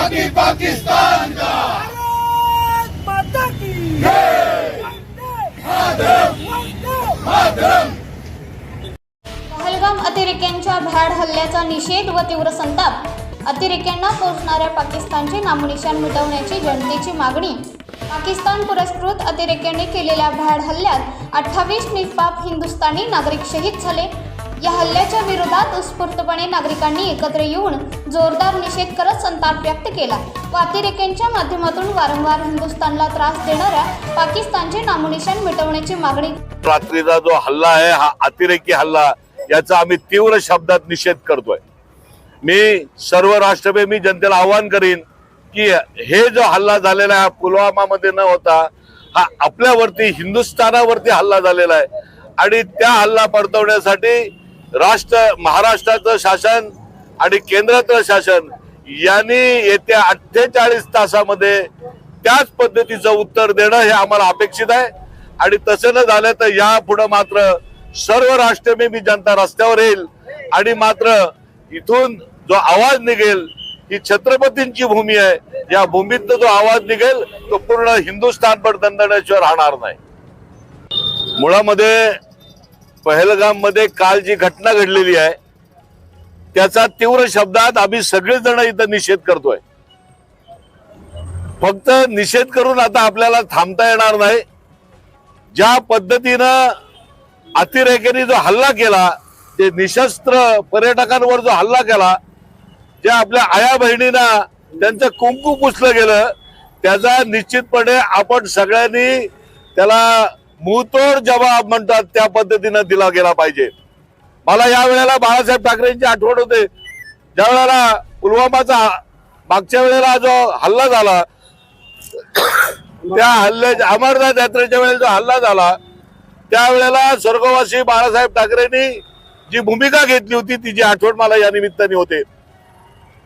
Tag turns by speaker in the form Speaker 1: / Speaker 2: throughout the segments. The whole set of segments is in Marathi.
Speaker 1: आतंकी पाकिस्तान का
Speaker 2: भारत माता की
Speaker 3: पहलगाम अतिरेक्यांच्या भ्याड हल्ल्याचा निषेध व तीव्र संताप. अतिरेक्यांना पोचणाऱ्या पाकिस्तानचे नामनिशाण मिटवण्याची जनतेची मागणी. पाकिस्तान पुरस्कृत अतिरेक्यांनी केलेल्या भ्याड हल्ल्यात अठ्ठावीस निष्पाप हिंदुस्थानी नागरिक शहीद झाले. या हल्ल्याच्या विरोधात उत्स्फूर्तपणे नागरिकांनी एकत्र येऊन जोरदार निषेध करत संताप व्यक्त केला. व अतिरेक्यांच्या माध्यमातून वारंवार हिंदुस्थानला त्रास देणाऱ्या पाकिस्तानचे नामनिशाण मिटवण्याची मागणी
Speaker 4: रात्रीचा जो हल्ला आहे हा अतिरेकी हल्ला याचा आम्ही तीव्र शब्दात निषेध करतोय. मी सर्व राष्ट्रप्रेमी जनतेला आवाहन करीन की हे जो हल्ला झालेला आहे पुलवामामध्ये न होता हा आपल्यावरती हिंदुस्थानावरती हल्ला झालेला आहे. आणि त्या हल्ला परतवण्यासाठी राष्ट्र महाराष्ट्राचं शासन आणि केंद्रातलं शासन यांनी येत्या अठ्ठेचाळीस तासामध्ये त्याच पद्धतीचं उत्तर देणं हे आम्हाला अपेक्षित आहे. आणि तसं न झालं तर या पुढे मात्र सर्व राष्ट्रमेमी जनता रस्त्यावर येईल. आणि मात्र इथून जो आवाज निघेल ही छत्रपतींची भूमी आहे. या भूमीत जो आवाज निघेल तो पूर्ण हिंदुस्थान पण दंडण्याशिवाय राहणार नाही. मुळामध्ये पहलगाममध्ये काल जी घटना घडलेली आहे त्याचा तीव्र शब्दात आम्ही सगळेजण इथं निषेध करतोय. फक्त निषेध करून आता आपल्याला थांबता येणार नाही. ज्या पद्धतीनं अतिरेक्यांनी जो हल्ला केला ते निशस्त्र पर्यटकांवर जो हल्ला केला ज्या आपल्या आया बहिणींना त्यांचं कुंकू पुसलं गेलं त्याचा निश्चितपणे आपण सगळ्यांनी त्याला मुतोड जबाब म्हणतात त्या पद्धतीनं दिला गेला पाहिजे. मला या वेळेला बाळासाहेब ठाकरेंची आठवण होते. ज्या वेळेला पुलवामाचा मागच्या वेळेला जो हल्ला झाला त्या हल्ल्याच्या अमरनाथ यात्रेच्या वेळेला जो हल्ला झाला त्यावेळेला स्वर्गवासी बाळासाहेब ठाकरेंनी जी भूमिका घेतली होती तिची आठवण मला या निमित्ताने होते.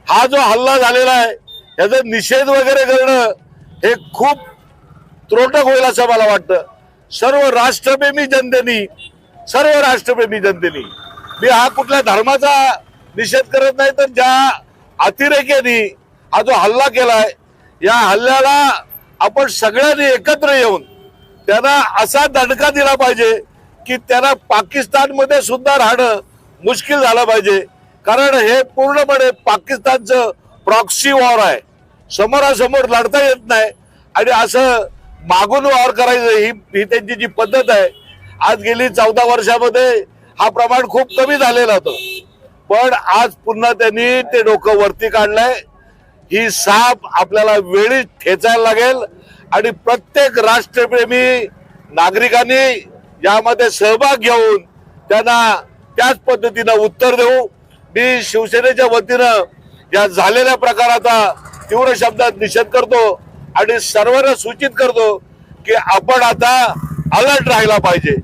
Speaker 4: हा जो हल्ला झालेला आहे याचा निषेध वगैरे करणं हे खूप त्रोटक होईल असं मला वाटतं. सर्व राष्ट्रप्रेमी जनतेनी सर्व राष्ट्रप्रेमी जनतेनी मी हा कुठल्या धर्माचा निषेध करत नाही तर ज्या अतिरेक्यांनी हा जो हल्ला केलाय या हल्ल्याला आपण सगळ्यांनी एकत्र येऊन त्यांना असा दणका दिला पाहिजे की त्यांना पाकिस्तानमध्ये सुद्धा राहणं मुश्किल झालं पाहिजे. कारण हे पूर्णपणे पाकिस्तानचं प्रॉक्सी वॉर आहे. समोरासमोर लढता येत नाही. आणि असं मागून वावर करायचं ही ही त्यांची जी पद्धत आहे आज गेली चौदा वर्षामध्ये हा प्रमाण खूप कमी झालेला होतं. पण आज पुन्हा त्यांनी ते डोकं वरती काढलंय. ही साप आपल्याला वेळीच ठेचायला लागेल आणि प्रत्येक राष्ट्रप्रेमी नागरिकांनी यामध्ये सहभाग घेऊन त्यांना त्याच पद्धतीनं उत्तर देऊ. मी शिवसेनेच्या वतीनं या झालेल्या प्रकाराचा तीव्र शब्दात निषेध करतो. आणि सर्वांना सूचित करतो की आपण आता अलर्ट राहायला पाहिजे.